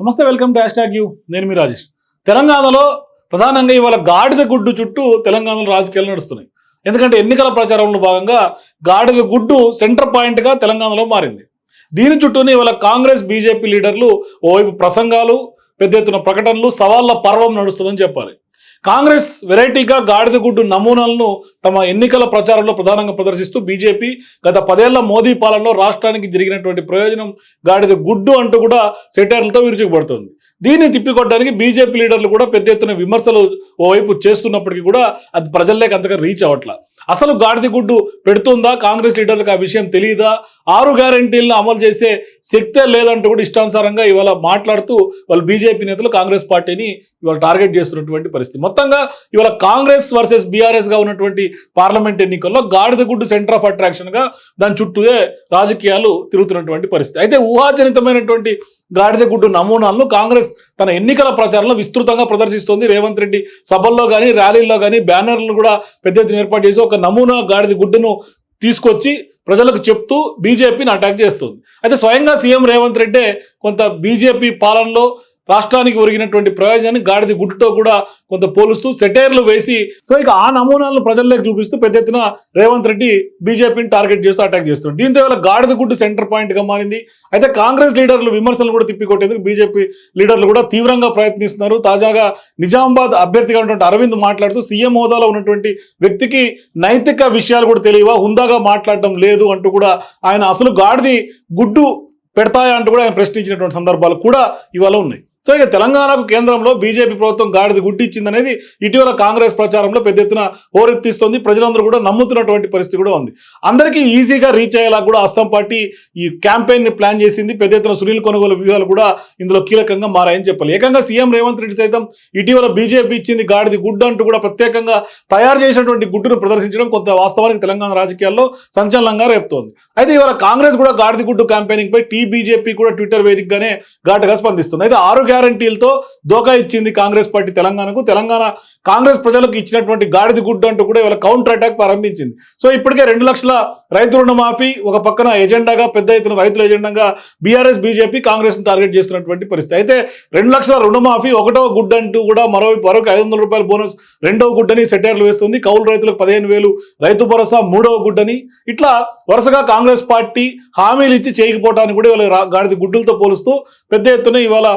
నమస్తే welcome to hashtag U. నేను మీ రాజేష్. తెలంగాణలో ప్రధానంగా ఇవాళ గాడిద గుడ్డు చుట్టూ తెలంగాణలో రాజకీయాలు నడుస్తున్నాయి. ఎందుకంటే ఎన్నికల ప్రచారంలో భాగంగా గాడిద గుడ్డు సెంటర్ పాయింట్గా తెలంగాణలో మారింది. దీని చుట్టూనే ఇవాళ కాంగ్రెస్ బీజేపీ లీడర్లు ఓవైపు ప్రసంగాలు పెద్ద ఎత్తున ప్రకటనలు సవాళ్ళ పర్వం నడుస్తుందని చెప్పాలి. కాంగ్రెస్ వెరైటీగా గాడిద గుడ్డు నమూనాలను తమ ఎన్నికల ప్రచారంలో ప్రధానంగా ప్రదర్శిస్తూ బీజేపీ గత పదేళ్ళ మోదీ పాలనలో రాష్ట్రానికి జరిగినటువంటి ప్రయోజనం గాడిద గుడ్డు అంటూ కూడా సెటైర్లతో విరుచుకుపడుతుంది. దీన్ని తిప్పికొట్టడానికి బీజేపీ లీడర్లు కూడా పెద్ద ఎత్తున విమర్శలు ఓవైపు చేస్తున్నప్పటికీ కూడా అది ప్రజల్లోకి అంతగా రీచ్ అవ్వట్ల. అసలు గాడిద గుడ్డు పెడుతుందా? కాంగ్రెస్ లీడర్లకు ఆ విషయం తెలియదా ఆరు గ్యారంటీలను అమలు చేసే శక్తే లేదంటూ కూడా ఇష్టానుసారంగా ఇవాళ మాట్లాడుతూ వాళ్ళు బీజేపీ నేతలు కాంగ్రెస్ పార్టీని ఇవాళ టార్గెట్ చేస్తున్నటువంటి పరిస్థితి. మొత్తంగా ఇవాళ కాంగ్రెస్ వర్సెస్ బీఆర్ఎస్గా ఉన్నటువంటి పార్లమెంట్ ఎన్నికల్లో గాడిదగుడ్డు సెంటర్ ఆఫ్ అట్రాక్షన్గా దాని చుట్టూ రాజకీయాలు తిరుగుతున్నటువంటి పరిస్థితి. అయితే ఊహాజనితమైనటువంటి గాడిద గుడ్డు నమూనాలను కాంగ్రెస్ తన ఎన్నికల ప్రచారంలో విస్తృతంగా ప్రదర్శిస్తోంది. రేవంత్ రెడ్డి సభల్లో కానీ ర్యాలీల్లో కానీ బ్యానర్లను కూడా పెద్ద ఎత్తున ఏర్పాటు చేసి ఒక నమూనా గాడిద గుడ్డును తీసుకొచ్చి ప్రజలకు చెప్తూ బీజేపీని అటాక్ చేస్తుంది. అయితే స్వయంగా సీఎం రేవంత్ రెడ్డే కొంత బీజేపీ పాలనలో రాష్ట్రానికి ఒరిగినటువంటి ప్రయోజనాన్ని గాడిద గుడ్డుతో కూడా కొంత పోలుస్తూ సెటైర్లు వేసి సో ఇక ఆ నమూనాలను ప్రజల్లోకి చూపిస్తూ పెద్ద ఎత్తున రేవంత్ రెడ్డి బీజేపీని టార్గెట్ చేస్తూ అటాక్ చేస్తున్నారు దీంతో ఇవాళ గాడిద గుడ్డు సెంటర్ పాయింట్గా మారింది. అయితే కాంగ్రెస్ లీడర్లు విమర్శలు కూడా తిప్పికొట్టేందుకు బీజేపీ లీడర్లు కూడా తీవ్రంగా ప్రయత్నిస్తున్నారు. తాజాగా నిజామాబాద్ అభ్యర్థిగా ఉన్నటువంటి అరవింద్ మాట్లాడుతూ సీఎం హోదాలో ఉన్నటువంటి వ్యక్తికి నైతిక విషయాలు కూడా తెలియవా? హుందాగా మాట్లాడటం లేదు అంటూ కూడా ఆయన అసలు గాడిది గుడ్డు పెడతాయా అంటూ కూడా ఆయన ప్రశ్నించినటువంటి సందర్భాలు కూడా ఇవాళ ఉన్నాయి. సో ఇక తెలంగాణకు కేంద్రంలో బీజేపీ ప్రభుత్వం గాడిద గుడ్డిచ్చిందనేది ఇటీవల కాంగ్రెస్ ప్రచారంలో పెద్ద ఎత్తున హోరెత్తిస్తోంది. ప్రజలందరూ కూడా నమ్ముతున్నటువంటి పరిస్థితి కూడా ఉంది. అందరికీ ఈజీగా రీచ్ అయ్యేలా కూడా అస్తం పార్టీ ఈ క్యాంపెయిన్ని ప్లాన్ చేసింది. పెద్ద ఎత్తున సునీల్ కొనుగోలు వ్యూహాలు కూడా ఇందులో కీలకంగా మారాయని చెప్పాలి. ఏకంగా సీఎం రేవంత్ రెడ్డి సైతం ఇటీవల బీజేపీ ఇచ్చింది గాడిది గుడ్డు అంటూ కూడా ప్రత్యేకంగా తయారు చేసినటువంటి గుడ్డును ప్రదర్శించడం కొంత వాస్తవానికి తెలంగాణ రాజకీయాల్లో సంచలనంగా రేపుతోంది. అయితే ఇవాళ కాంగ్రెస్ కూడా గాడిది గుడ్డు క్యాంపెయినింగ్ పై టీ బీజేపీ కూడా ట్విట్టర్ వేదికగానే ఘాటుగా స్పందిస్తుంది. అయితే ఆరోగ్య గ్యారంటీలతో దోకా ఇచ్చింది కాంగ్రెస్ పార్టీ తెలంగాణకు. తెలంగాణ కాంగ్రెస్ ప్రజలకు ఇచ్చినటువంటి గాడిది గుడ్డు అంటూ కూడా ఇవాళ కౌంటర్ అటాక్ ప్రారంభించింది. సో ఇప్పటికే రెండు లక్షల రైతు రుణమాఫీ ఒక పక్కన ఎజెండాగా పెద్ద ఎత్తున రైతుల ఎజెండాగా బీఆర్ఎస్ బీజేపీ కాంగ్రెస్ టార్గెట్ చేస్తున్నటువంటి పరిస్థితి. అయితే రెండు లక్షల రుణమాఫీ ఒకటో గుడ్డు అంటూ కూడా మరో మరొక ఐదు వందల రూపాయల బోనస్ రెండవ గుడ్డని సెటైర్లు వేస్తుంది. కౌలు రైతులకు పదిహేను వేలు రైతు భరోసా మూడవ గుడ్డని. ఇట్లా వరుసగా కాంగ్రెస్ పార్టీ హామీలు ఇచ్చి చేయకపోవటానికి కూడా ఇవాళ గాడిద గుడ్డులతో పోలుస్తూ పెద్ద ఎత్తున ఇవాళ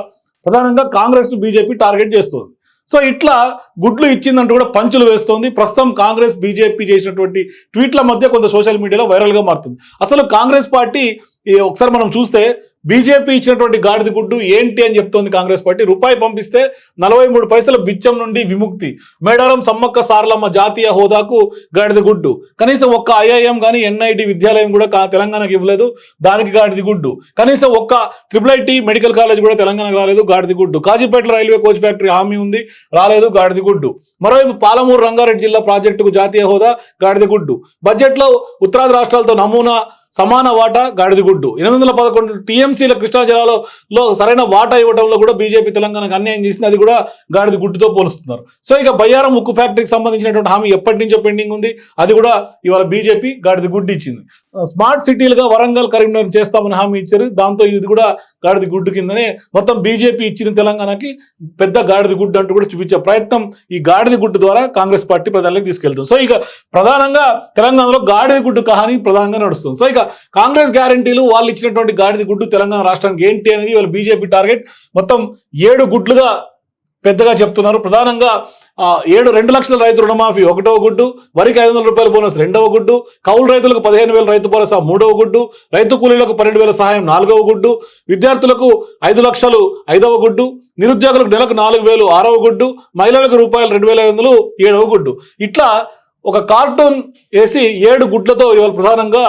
ప్రధానంగా కాంగ్రెస్ను బీజేపీ టార్గెట్ చేస్తుంది. సో ఇట్లా గుడ్లు ఇచ్చిందంటూ కూడా పంచులు వేస్తోంది. ప్రస్తుతం కాంగ్రెస్ బీజేపీ చేసినటువంటి ట్వీట్ల మధ్య కొంత సోషల్ మీడియాలో వైరల్గా మారుతుంది. అసలు కాంగ్రెస్ పార్టీ ఈ ఒకసారి మనం చూస్తే బీజేపీ ఇచ్చినటువంటి గాడిద గుడ్డు ఏంటి అని చెప్తోంది కాంగ్రెస్ పార్టీ. రూపాయి పంపిస్తే నలభై మూడు పైసల బిచ్చం నుండి విముక్తి. మేడారం సమ్మక్క సారలమ్మ జాతీయ హోదాకు గాడిద గుడ్డు. కనీసం ఒక్క ఐఐఎం కానీ ఎన్ఐటి విద్యాలయం కూడా కా- తెలంగాణకు ఇవ్వలేదు దానికి గాడిద గుడ్డు. కనీసం ఒక్క త్రిపుల్ ఐటీ మెడికల్ కాలేజ్ కూడా తెలంగాణకు రాలేదు గాడిద గుడ్డు. కాజీపేట రైల్వే కోచ్ ఫ్యాక్టరీ హామీ ఉంది రాలేదు గాడిద గుడ్డు. మరోవైపు పాలమూరు రంగారెడ్డి జిల్లా ప్రాజెక్టుకు జాతీయ హోదా గాడిద గుడ్డు. బడ్జెట్లో ఉత్తరాది రాష్ట్రాలతో నమూనా సమాన వాటా గాడిదిగుడ్డు. ఎనిమిది వందల పదకొండు టీఎంసీల కృష్ణా జిల్లాలో సరైన వాటా ఇవ్వడంలో కూడా బీజేపీ తెలంగాణకు అన్యాయం చేసింది. అది కూడా గాడిద గుడ్డుతో పోలుస్తున్నారు. సో ఇక బయ్యారం ఉక్కు ఫ్యాక్టరీకి సంబంధించినటువంటి హామీ ఎప్పటి నుంచో పెండింగ్ ఉంది. అది కూడా ఇవాళ బీజేపీ గాడిద గుడ్డు ఇచ్చింది. స్మార్ట్ సిటీలుగా వరంగల్ కరీంనగర్ చేస్తామని హామీ ఇచ్చారు. దాంతో ఇది కూడా గాడిద గుడ్డు కిందనే మొత్తం బీజేపీ ఇచ్చిన తెలంగాణకి పెద్ద గాడిద గుడ్డు అంటూ కూడా చూపించే ప్రయత్నం ఈ గాడిద గుడ్డు ద్వారా కాంగ్రెస్ పార్టీ ప్రజలకు తీసుకెళ్తుంది. సో ఇక ప్రధానంగా తెలంగాణలో గాడిద గుడ్డు కహాని ప్రధానంగా నడుస్తుంది. సో ఇక కాంగ్రెస్ గ్యారంటీలు వాళ్ళు ఇచ్చినటువంటి గాడిద గుడ్డు తెలంగాణ రాష్ట్రానికి ఏంటి అనేది వాళ్ళ బీజేపీ టార్గెట్ మొత్తం ఏడు గుడ్లుగా పెద్దగా చెప్తున్నారు. ప్రధానంగా ఏడు రెండు లక్షల రైతు రుణమాఫీ ఒకటవ గుడ్డు వరికి ఐదు వందల రూపాయల బోనస్ రెండవ గుడ్డు కౌలు రైతులకు పదిహేను వేల రైతు భరోసా మూడవ గుడ్డు రైతు కూలీలకు పన్నెండు వేల సహాయం నాలుగవ గుడ్డు విద్యార్థులకు ఐదు లక్షలు ఐదవ గుడ్డు నిరుద్యోగులకు నెలకు నాలుగు వేలు ఆరవ గుడ్డు మహిళలకు రూపాయలు రెండు వేల ఐదు వందలు ఏడవ గుడ్డు. ఇట్లా ఒక కార్టూన్ వేసి ఏడు గుడ్లతో ఇవాళ ప్రధానంగా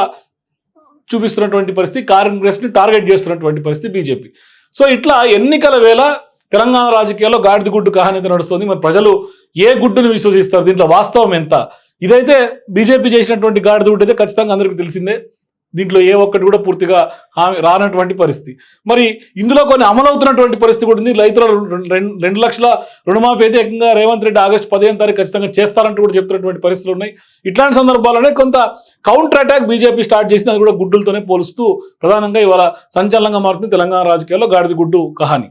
చూపిస్తున్నటువంటి పరిస్థితి కాంగ్రెస్ని టార్గెట్ చేస్తున్నటువంటి పరిస్థితి బీజేపీ. సో ఇట్లా ఎన్నికల వేళ తెలంగాణ రాజకీయాల్లో గాడిద గుడ్డు కహానిత నడుస్తుంది. మరి ప్రజలు ఏ గుడ్డును విశ్వసిస్తారు? దీంట్లో వాస్తవం ఎంత? ఇదైతే బీజేపీ చేసినటువంటి గాడిద గుడ్డు అయితే ఖచ్చితంగా అందరికీ తెలిసిందే. దీంట్లో ఏ ఒక్కటి కూడా పూర్తిగా హామీ రానటువంటి పరిస్థితి. మరి ఇందులో కొన్ని అమలవుతున్నటువంటి పరిస్థితి కూడా ఉంది. రైతుల రెండు- రెండు రెండు లక్షల రుణమాఫీ అయితే ఏకంగా రేవంత్ రెడ్డి ఆగస్టు పదిహేను తారీఖు ఖచ్చితంగా చేస్తారంటూ కూడా చెప్తున్నటువంటి పరిస్థితులు ఉన్నాయి. ఇట్లాంటి సందర్భాల్లోనే కొంత కౌంటర్ అటాక్ బీజేపీ స్టార్ట్ చేసింది. అది కూడా గుడ్డులతోనే పోలుస్తూ ప్రధానంగా ఇవాళ సంచలనంగా మారుతుంది తెలంగాణ రాజకీయాల్లో గాడిద గుడ్డు కహాని.